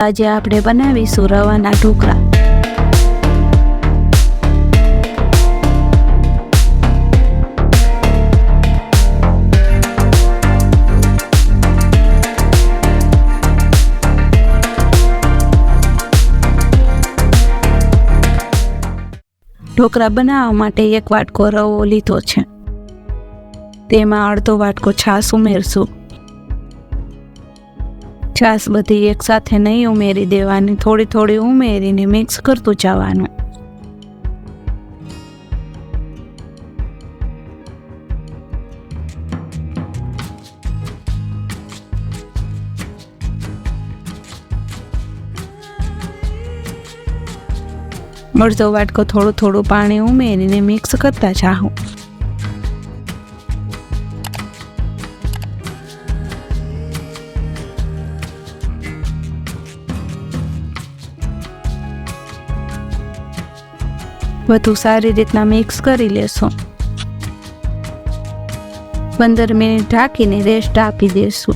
આજે આપણે બનાવીશું રવાના ઢોકળા. ઢોકળા બનાવવા માટે એક વાટકો રવો લીધો છે. તેમાં અડધો વાટકો છાશ ઉમેરશું. છાશ બધી એકસાથે નહીં ઉમેરી દેવાની, થોડી થોડી ઉમેરીને મિક્સ કરતું જવાનું. અડધો વાટકો થોડું થોડું પાણી ઉમેરીને મિક્સ કરતા જાઉં બધું સારી રીતના મિક્સ કરી લેશું. પંદર મિનિટ ઢાંકીને રેસ્ટ આપી દેશું.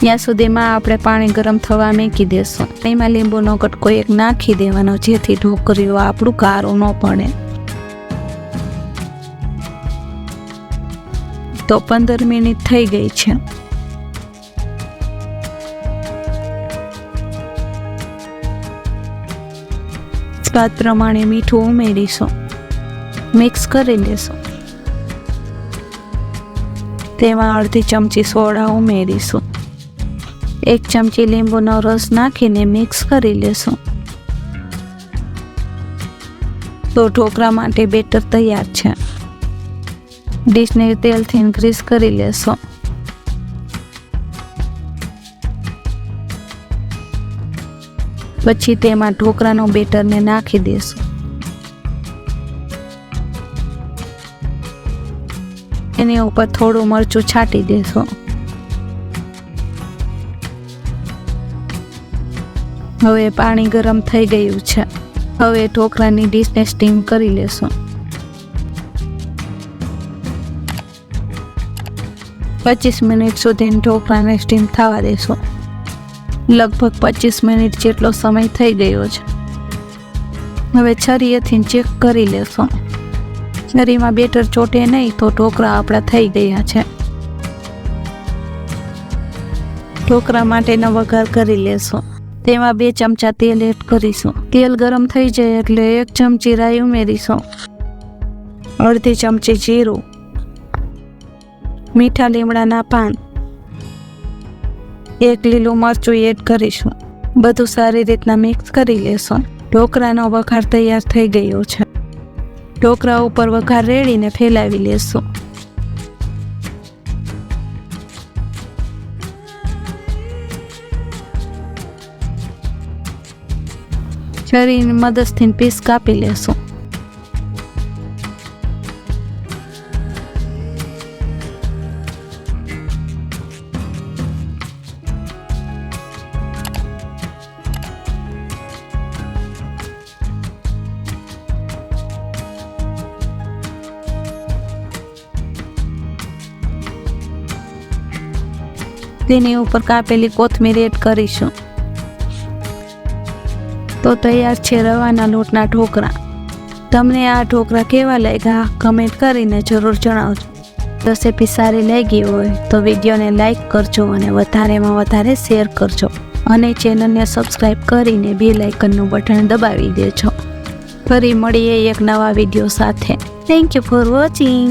ત્યાં સુધીમાં આપણે પાણી ગરમ થવા મૂકી દેશું. એમાં લીંબુનો કટકો એક નાખી દેવાનો, જેથી ઢોકરીઓ આપણું કારું ન પડે. તો પંદર મિનિટ થઈ ગઈ છે. સ્વાદ પ્રમાણે મીઠું ઉમેરીશું. મિક્સ કરી લેશું. તેમાં અડધી ચમચી સોડા ઉમેરીશું. એક ચમચી લીંબુનો રસ નાખીને મિક્સ કરી લેશું. તો ઢોકળા માટે બેટર તૈયાર છે. ડીશને તેલથી ગ્રીસ કરી લેશો. પછી તેમાં ઢોકળાનો બેટરને નાખી દેશું. એની ઉપર થોડું મરચું છાંટી દેશો. હવે પાણી ગરમ થઈ ગયું છે. હવે ઢોકળાની ડીશને સ્ટીમ કરી લેશું. પચીસ મિનિટ સુધી ઢોકળાને સ્ટીમ થવા દેશું. લગભગ પચીસ મિનિટ જેટલો સમય થઈ ગયો છે. હવે છરીએથી ચેક કરી લેશું. છરીમાં બેટર ચોટે નહીં તો ઢોકળા આપણા થઈ ગયા છે. ઢોકળા માટેનો વઘાર કરી લેશું. તેમાં બે ચમચા તેલ એડ કરીશું. તેલ ગરમ થઈ જાય એટલે એક ચમચી રાઈ ઉમેરીશું. અડધી ચમચી જીરું. મીઠા લીમડાના પાન. એક લીલું મરચું એડ કરીશું. બધું સારી રીતના મિક્સ કરી લેશું. ઢોકળાનો વઘાર તૈયાર થઈ ગયો છે. ઢોકળા ઉપર વઘાર રેડીને ફેલાવી લેશું. શરીરની મદદથી પીસ કાપી લેશું. તેની ઉપર કાપેલી કોથમીર એડ કરીશું. તો તૈયાર છે રવાના લોટના ઢોકળા તમને આ ઢોકળા કેવા લાગ્યા કમેન્ટ કરીને જરૂર જણાવજો. રેસીપી સારી લાગી હોય તો વિડીયોને લાઇક કરજો અને વધારેમાં વધારે શેર કરજો. અને ચેનલને સબસ્ક્રાઈબ કરીને બે લાઇકનનું બટન દબાવી દેજો. ફરી મળીએ એક નવા વીડિયો સાથે. Thank you for watching